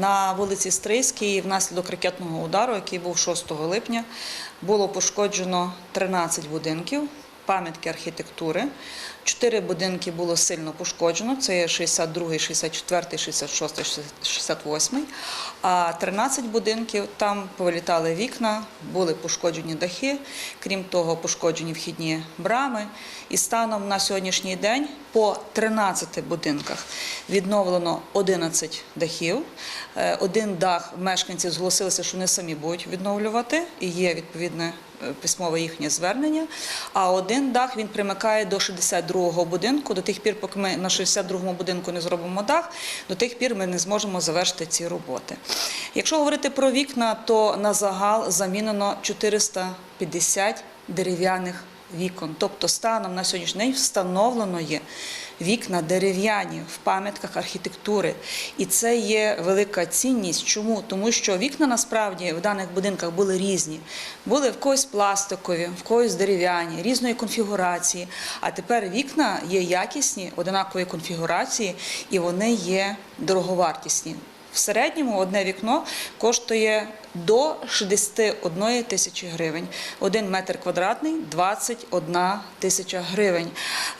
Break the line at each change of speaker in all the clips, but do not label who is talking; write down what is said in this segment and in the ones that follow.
На вулиці Стрийській внаслідок ракетного удару, який був 6 липня, було пошкоджено 13 будинків, пам'ятки архітектури. Чотири будинки було сильно пошкоджено. Це є 62, 64, 66, 68. А 13 будинків там повилітали вікна, були пошкоджені дахи, крім того, пошкоджені вхідні брами. І станом на сьогоднішній день по 13 будинках відновлено 11 дахів. Е, Один дах мешканці зголосилися, що вони самі будуть відновлювати, і є відповідне е, письмове їхнє звернення. А один дах він примикає до 62-го будинку. До тих пір, поки ми на 62-му будинку не зробимо дах, до тих пір ми не зможемо завершити ці роботи. Якщо говорити про вікна, то на загал замінено 450 дерев'яних вікон. Тобто станом на сьогоднішній день встановлено є вікна дерев'яні в пам'ятках архітектури. І це є велика цінність. Чому? Тому що вікна насправді в даних будинках були різні. Були в когось пластикові, в когось дерев'яні, різної конфігурації. А тепер вікна є якісні, одинакової конфігурації, і вони є дороговартісні. В середньому одне вікно коштує до 61 тисячі гривень. Один метр квадратний 21 тисяча гривень.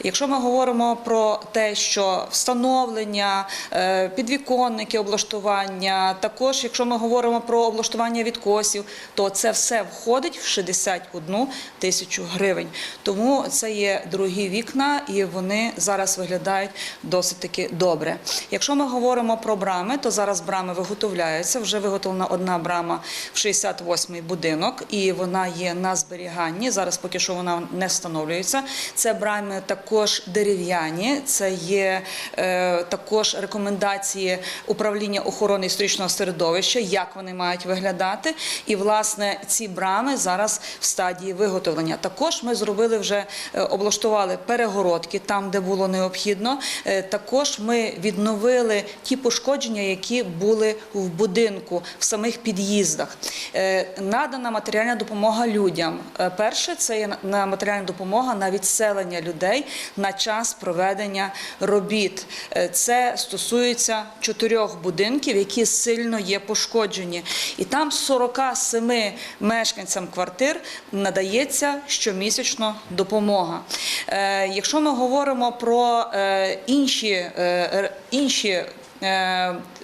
Якщо ми говоримо про те, що встановлення, е, підвіконники, облаштування, також якщо ми говоримо про облаштування відкосів, то це все входить в 61 тисячу гривень. Тому це є дорогі вікна, і вони зараз виглядають досить таки добре. Якщо ми говоримо про брами, то зараз брами виготовляються. Вже виготовлена одна брама в 68-й будинок, і вона є на зберіганні. Зараз поки що вона не встановлюється. Це брами також дерев'яні. Це є е, також рекомендації управління охорони історичного середовища, як вони мають виглядати. І власне ці брами зараз в стадії виготовлення. Також ми зробили вже е, облаштували перегородки там, де було необхідно. Е, Також ми відновили ті пошкодження, які були в будинку в самих під'їздах. Е, Надана матеріальна допомога людям. Е, Перше це є матеріальна допомога на відселення людей на час проведення робіт. Е, Це стосується чотирьох будинків, які сильно є пошкоджені. І там 47 мешканцям квартир надається щомісячно допомога. Якщо ми говоримо про інші, інші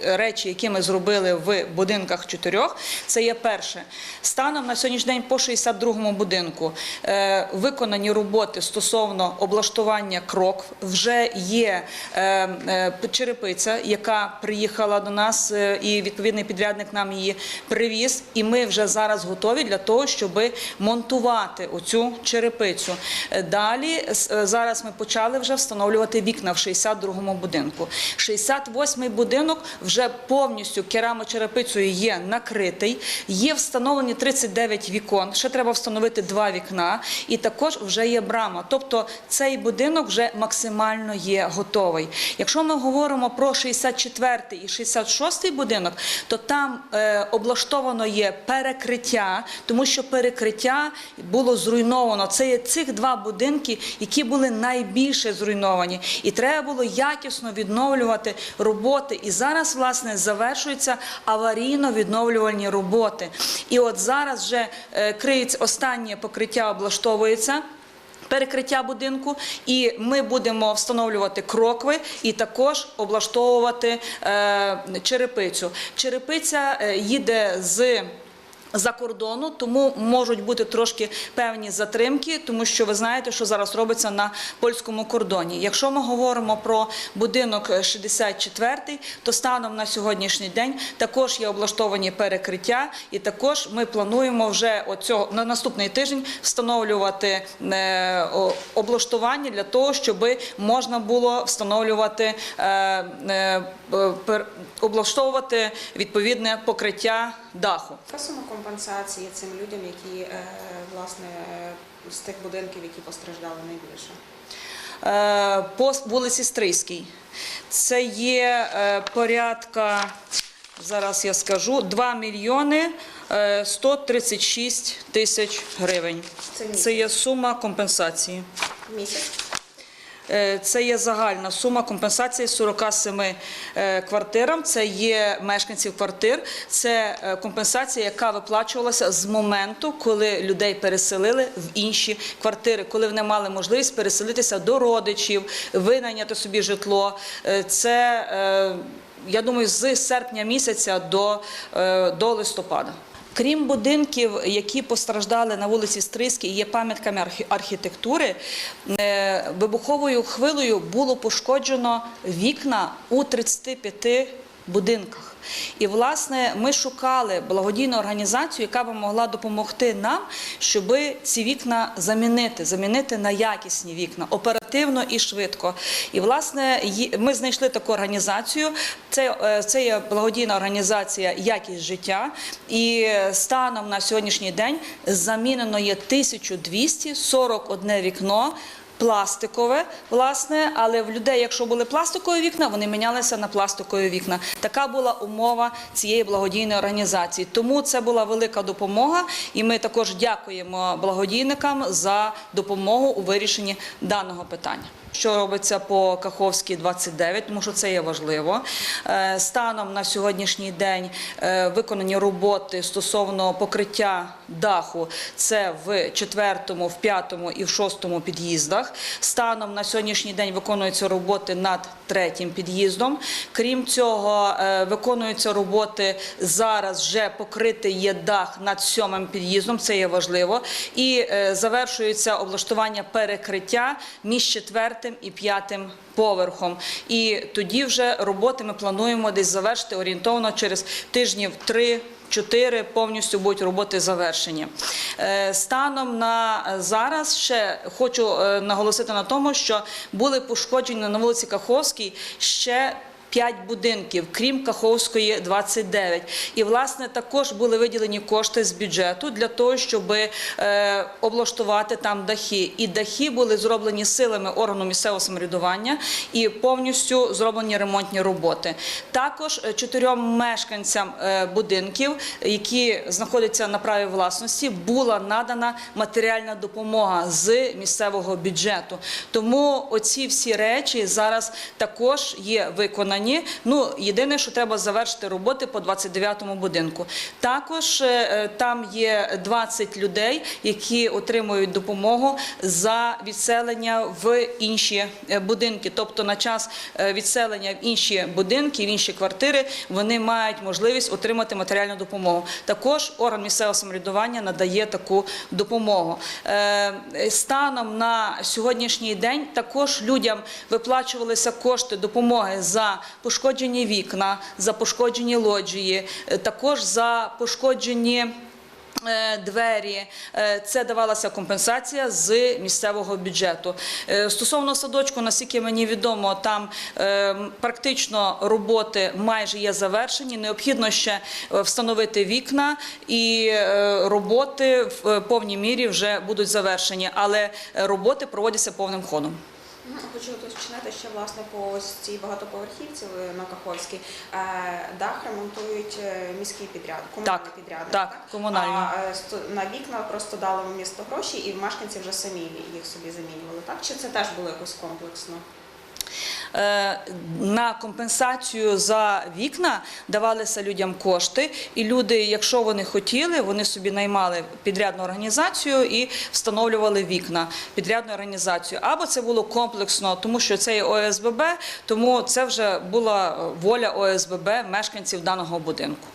речі, які ми зробили в будинках чотирьох, це є перше. Станом на сьогоднішній день по 62-му будинку е, виконані роботи стосовно облаштування крок. Вже є е, е, черепиця, яка приїхала до нас, е, і відповідний підрядник нам її привіз. І ми вже зараз готові для того, щоб монтувати оцю черепицю. Е, Далі е, зараз ми почали вже встановлювати вікна в 62-му будинку. 68-й будинок вже повністю керамочерепицею є накритий. Є встановлені 39 вікон. Ще треба встановити два вікна, і також вже є брама. Тобто цей будинок вже максимально є готовий. Якщо ми говоримо про 64-й і 66-й будинок, то там е, облаштовано є перекриття, тому що перекриття було зруйновано. Це є цих два будинки, які були найбільше зруйновані, і треба було якісно відновлювати роботи. І зараз, власне, завершуються аварійно-відновлювальні роботи. І от зараз вже е, криється останнє покриття, облаштовується. Перекриття будинку, і ми будемо встановлювати крокви і також облаштовувати е, черепицю. Черепиця е, їде з за кордону, тому можуть бути трошки певні затримки, тому що ви знаєте, що зараз робиться на польському кордоні. Якщо ми говоримо про будинок 64-й, то станом на сьогоднішній день також є облаштовані перекриття, і також ми плануємо вже оцього на наступний тиждень встановлювати е, облаштування для того, щоб можна було встановлювати е, е, облаштовувати відповідне покриття даху.
Яка сума компенсації цим людям, які е, власне з тих будинків, які постраждали найбільше?
Е, по вулиці Стрийській. Це є е, порядка, зараз я скажу, 2 мільйони е, 136 тисяч гривень.
Це
є сума компенсації.
Місяць?
Е, Це є загальна сума компенсації 47 е, квартирам. Це є мешканців квартир. Це е, компенсація, яка виплачувалася з моменту, коли людей переселили в інші квартири, коли вони мали можливість переселитися до родичів, винайняти собі житло. Це я думаю, з серпня місяця до, до листопада. Крім будинків, які постраждали на вулиці Стрийській, є пам'ятками архітектури, е, вибуховою хвилою було пошкоджено вікна у 35 будинках. І, власне, ми шукали благодійну організацію, яка б могла допомогти нам, щоб ці вікна замінити, замінити на якісні вікна оперативно і швидко. І, власне, ми знайшли таку організацію. Це, е, це є благодійна організація Якість життя. І станом на сьогоднішній день замінено є 1241 вікно пластикове, власне, але в людей, якщо були пластикові вікна, вони мінялися на пластикові вікна. Така була умова цієї благодійної організації. Тому це була велика допомога, і ми також дякуємо благодійникам за допомогу у вирішенні даного питання. Що робиться по Каховській 29, тому що це є важливо. Е, Станом на сьогоднішній день е, виконані роботи стосовно покриття даху. Це в четвертому, в п'ятому і в шостому під'їздах. Станом на сьогоднішній день виконуються роботи над третім під'їздом. Крім цього, е, виконуються роботи зараз. Вже покритий є дах над сьомим під'їздом. Це є важливо. І завершується облаштування перекриття між четвертим і п'ятим поверхом. І тоді вже роботи ми плануємо десь завершити орієнтовно через тижнів три. Чотири повністю будуть роботи завершені. Е, Станом на зараз ще хочу е, наголосити на тому, що були пошкоджені на вулиці Каховській ще. П'ять будинків, крім Каховської 29. І, власне, також були виділені кошти з бюджету для того, щоб е, облаштувати там дахи. І дахи були зроблені силами органу місцевого самоврядування і повністю зроблені ремонтні роботи. Також е, чотирьом мешканцям е, будинків, які знаходяться на праві власності, була надана матеріальна допомога з місцевого бюджету. Тому оці всі речі зараз також є виконані. Ну єдине, що треба завершити роботи по 29-му будинку. Також е, там є 20 людей, які отримують допомогу за відселення в інші е, будинки. Тобто на час е, відселення в інші будинки, в інші квартири, вони мають можливість отримати матеріальну допомогу. Також орган місцевого самоврядування надає таку допомогу. Е, Станом на сьогоднішній день також людям виплачувалися кошти допомоги за пошкоджені вікна, за пошкоджені лоджії, е, також за пошкоджені. е, Двері Е, це давалася компенсація з місцевого бюджету. Стосовно садочку, наскільки мені відомо, там практично роботи майже є завершені. Необхідно ще встановити вікна, і роботи в повній мірі вже будуть завершені, але роботи проводяться повним ходом.
Хочу уточнити, що власне по цій багатоповерхівці на Каховській е, дах ремонтують е, міський підряд, комунальний
Так,
підрядник.
так, комунальний.
А е, на вікна просто дали місто гроші, і мешканці вже самі їх собі замінювали. Так чи це теж було якось комплексно?
Е, на компенсацію за вікна давалися людям кошти, і люди, якщо вони хотіли, вони собі наймали підрядну організацію і встановлювали вікна підрядну організацію. Або це було комплексно, тому що це є ОСББ, тому це вже була воля ОСББ мешканців даного будинку.